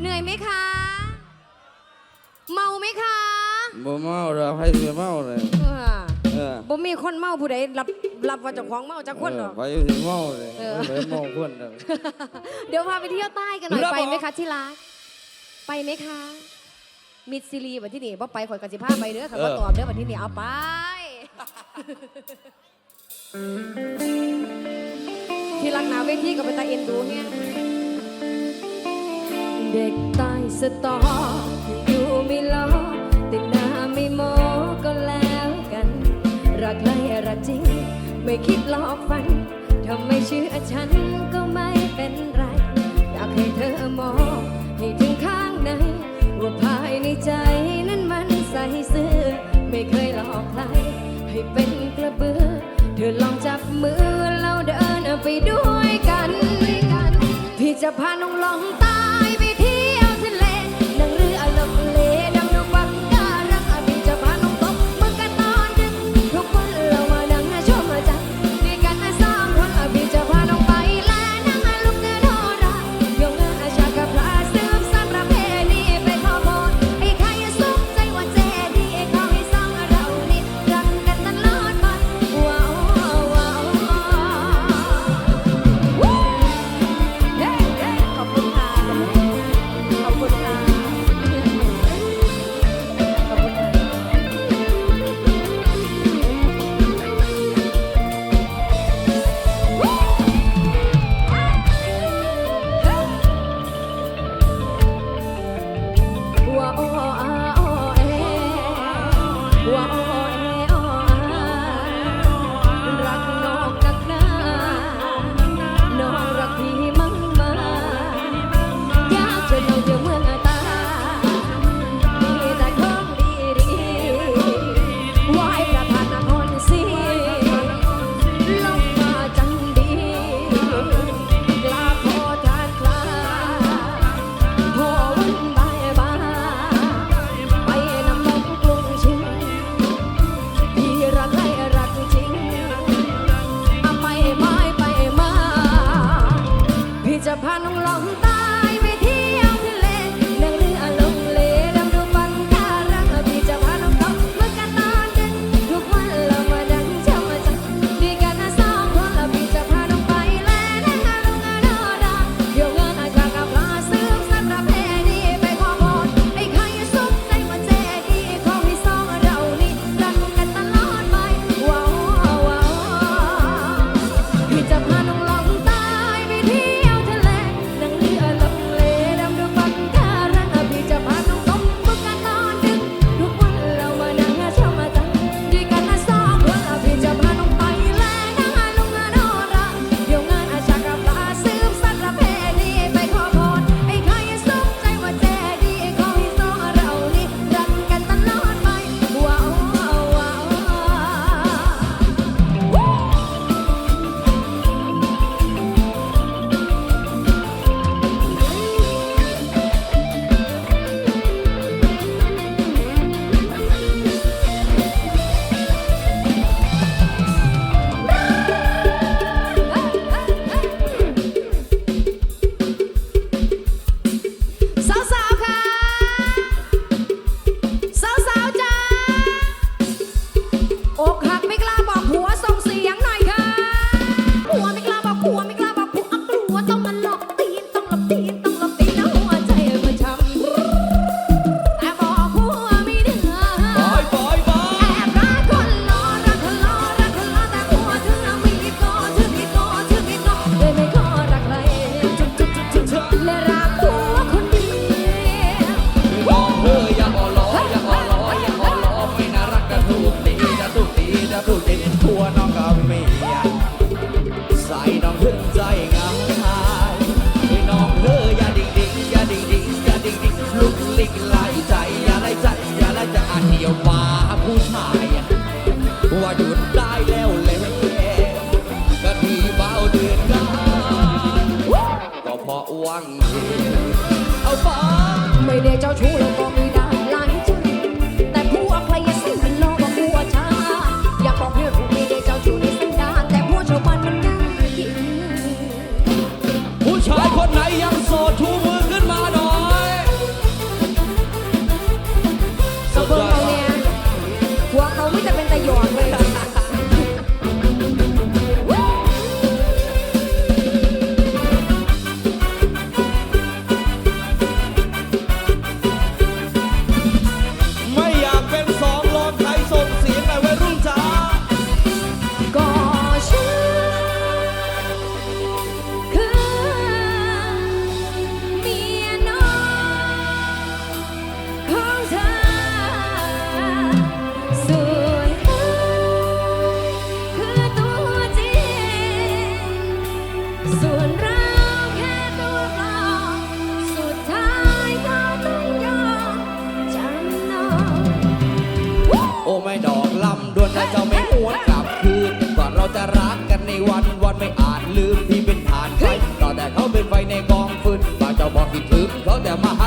เหนื่อยไหมคะ เมาไหมคะบ่เมาเราไห้เสีเมาเลยเอบ่มีคนเมาผู้ใดรับรับว่าเจ้าของเมาจากคนหรอไปเสีเมาเลยเออเมาคนเลย เดี๋ยวพาไปเที่ยวใต้กันหน่อยไปไหมคะที่รัก ไปไหมคะ มิดซีรีส์วันที่นี่บ่ไปข่อยกันสิพาไปเด้อค่ะบ่ตอบเด้อวันที่นี่เอาไป ที่รักหนาเวทีก็ไปตาเอ็นดูเนี่ย เด็กตายสตออยู่ไม่ล้อแต่หน้าไม่โมก็แล้วกัน รักไล่รักจริง ไม่คิดหลอกฟันถ้าไม่เชื่อฉันก็ไม่เป็นไร อยากให้เธอมองให้ถึงข้างใน ว่าภายในใจนั้นมันใสซื่อไม่เคยหลอกใคร ให้เป็นกระเบือ เธอลองจับมือเราเดินไปด้วยกัน พี่จะพา จ้าชู้ำด่วนนะเจ้าไม่หวนกลับคืนก่อนเราจะรักกันในวันวันไม่อาจลืมพี่เป็นฐานใคต่อแต่เขาเป็นไฟในกองฟืนบางเจ้าบอกคิดถึงเขาแต่มา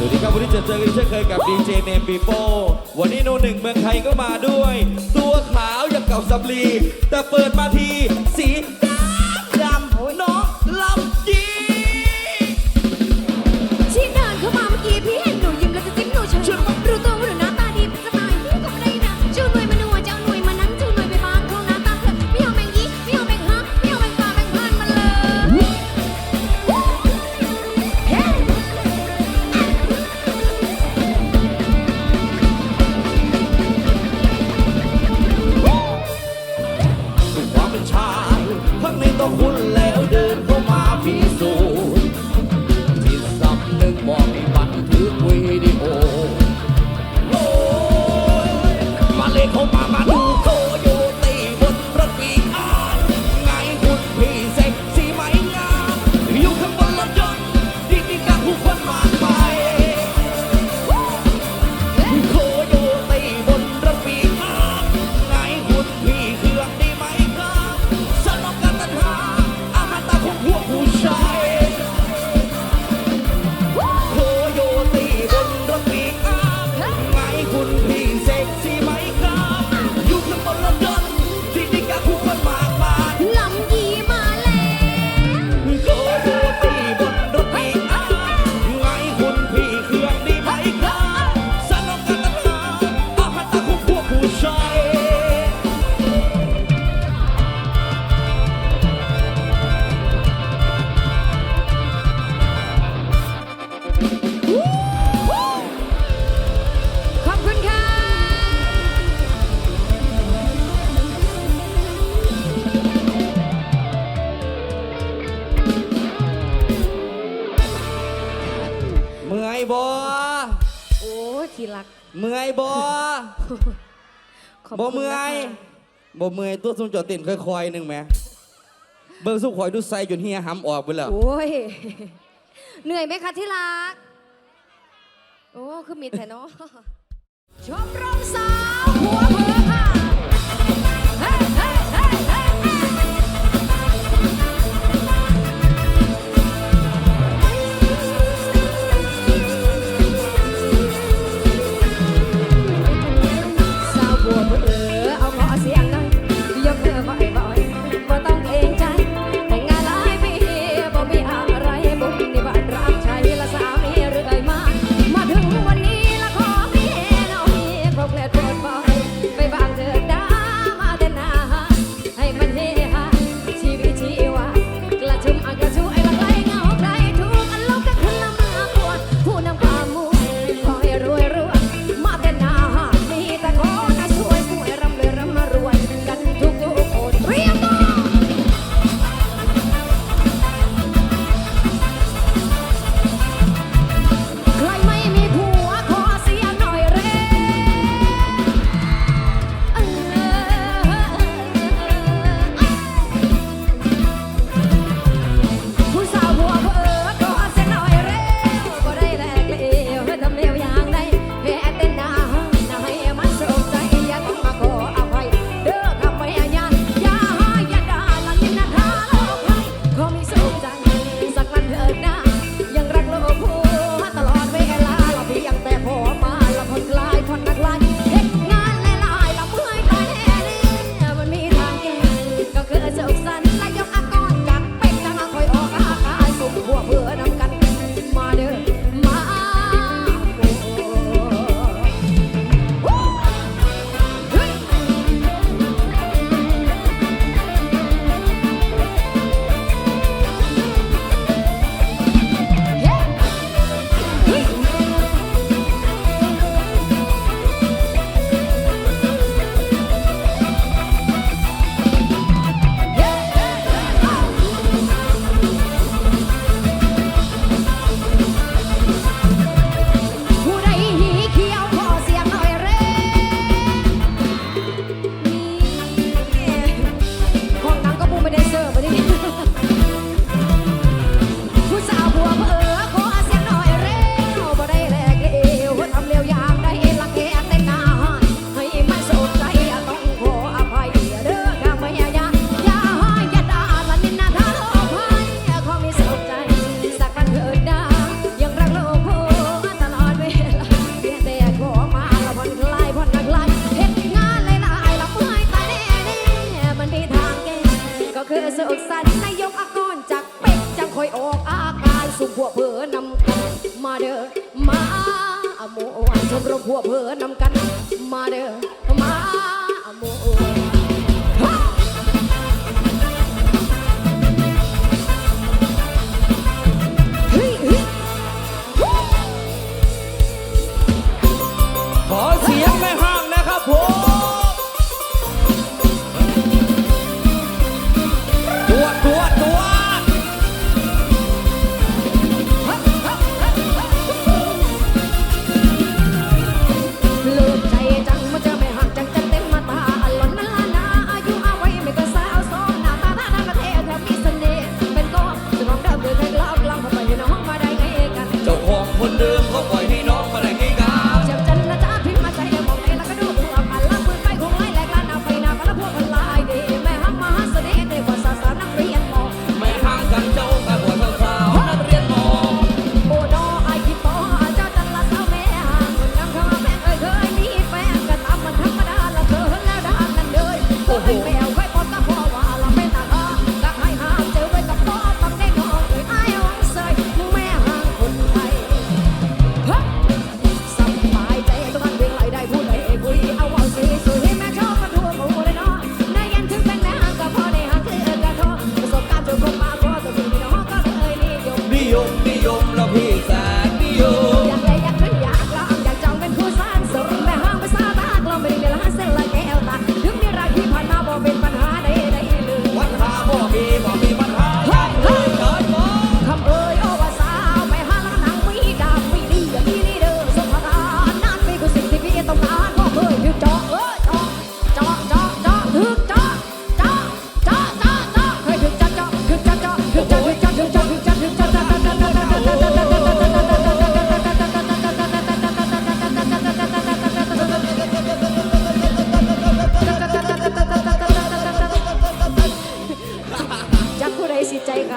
สวัสดีครับวันนี้จะเจอกันเช่นเคยกับดีเจเนมปีโป้วันนี้โนหนึ่งเมืองไทยก็มาด้วย ตัวขาวอย่างเก่าสับลี แต่เปิดมาทีสี อยบ่บ่เมื่อยนะบ่เมื่อยตัวสมจอดตินค่อยๆหนึ่งไหมเบิ่งสู้ข่อยดูใส่จนเฮียห้ำออกไปแล้วโอ้ย เหนื่อยไหมคะที่รัก โอ้ คือมิดแต่เนาะ ชมรมสาวหัวเผือ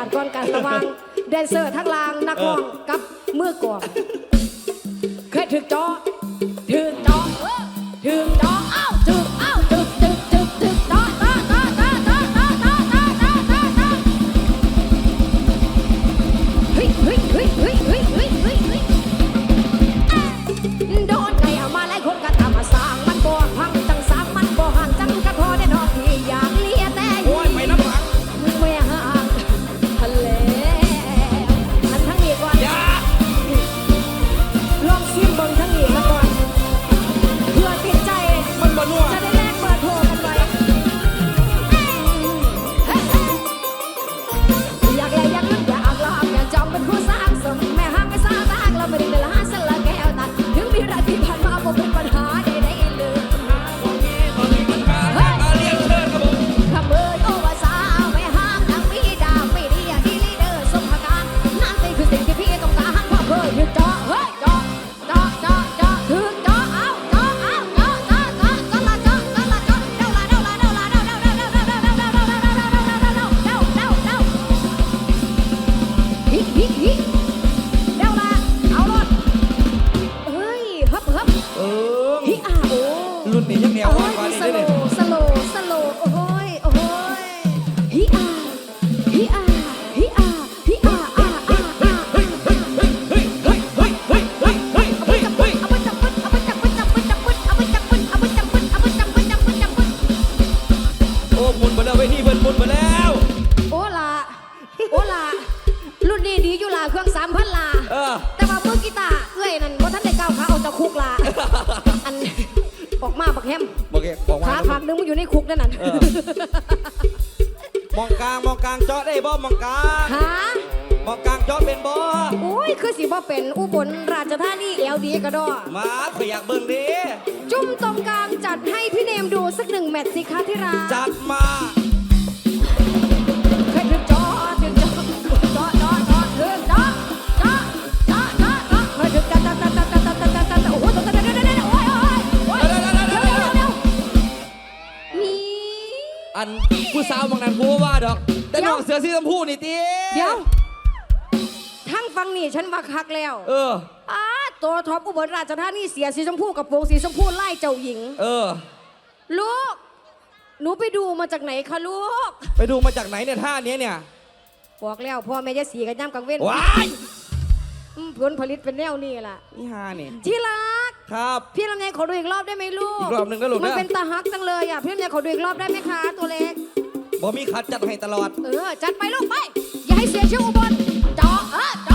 กาดก่อนกันระหวังแดนเซอร์ทั้งลางนักร้องกับมือกลองเคยถึกจอถึกจอเออถึกจอ แล้วเวทีเพิ่นหมุนไปแล้ว โอ้ล่ะโอ้ล่ะรุ่นนี้ดีอยู่ล่ะเครื่องสามพันล่ะเออ แต่ว่ามือกีตาร์เอ้ยนั่นบ่ทันได้ก้าวขาออกจากคุกล่ะอันออกมาบักแฮมโอเคบอกมาขาขางนึงมันอยู่ในคุกนั่นน่ะเออ มองกลางมองกลางเจาะได้บ่มองกลางหา มองกลางเจาะเป็นบ่โอ้ย คือสิบ่เป็นอุบลราชธานีเอลดีกระดอ มาขอยอยากเบิ่งดิจุ่มตรงกลางจัดให้พี่เนมดูสักหนึ่งแมตช์สิคะที่รักจัดมา อันผู้สาวบางนั้นกูบ่ว่าดอก แต่เดี๋ยวน้องเสือสีชมพูนี่ติเดี๋ยวทั้งฟังนี่ฉันว่าคักแล้วเอออ้าตัวท็อปอุบลราชธานีเสียสีชมพูกับโปรงสีชมพูไล่เจ้าหญิง เออ ลูก หนูไปดูมาจากไหนคะลูก ไปดูมาจากไหนเนี่ยท่านี้เนี่ยบอกแล้วพ่อแม่จะสีกันย่ำกลางเว้นว้ายอืมผลผลิตเป็นแนวนี้ล่ะนี่ฮานี่ที่รัก ครับ พี่ลำไยขอดูอีกรอบได้ไหมลูกอีกรอบหนึ่งนะลูกมันเป็นตาฮักจังเลยอะพี่ลำไยขอดูอีกรอบได้ไหมคะตัวเล็ก บอมีคัดจัดให้ตลอด เออ จัดไปลูกไป อย่าให้เสียชื่ออุบลเจ่ะเออจ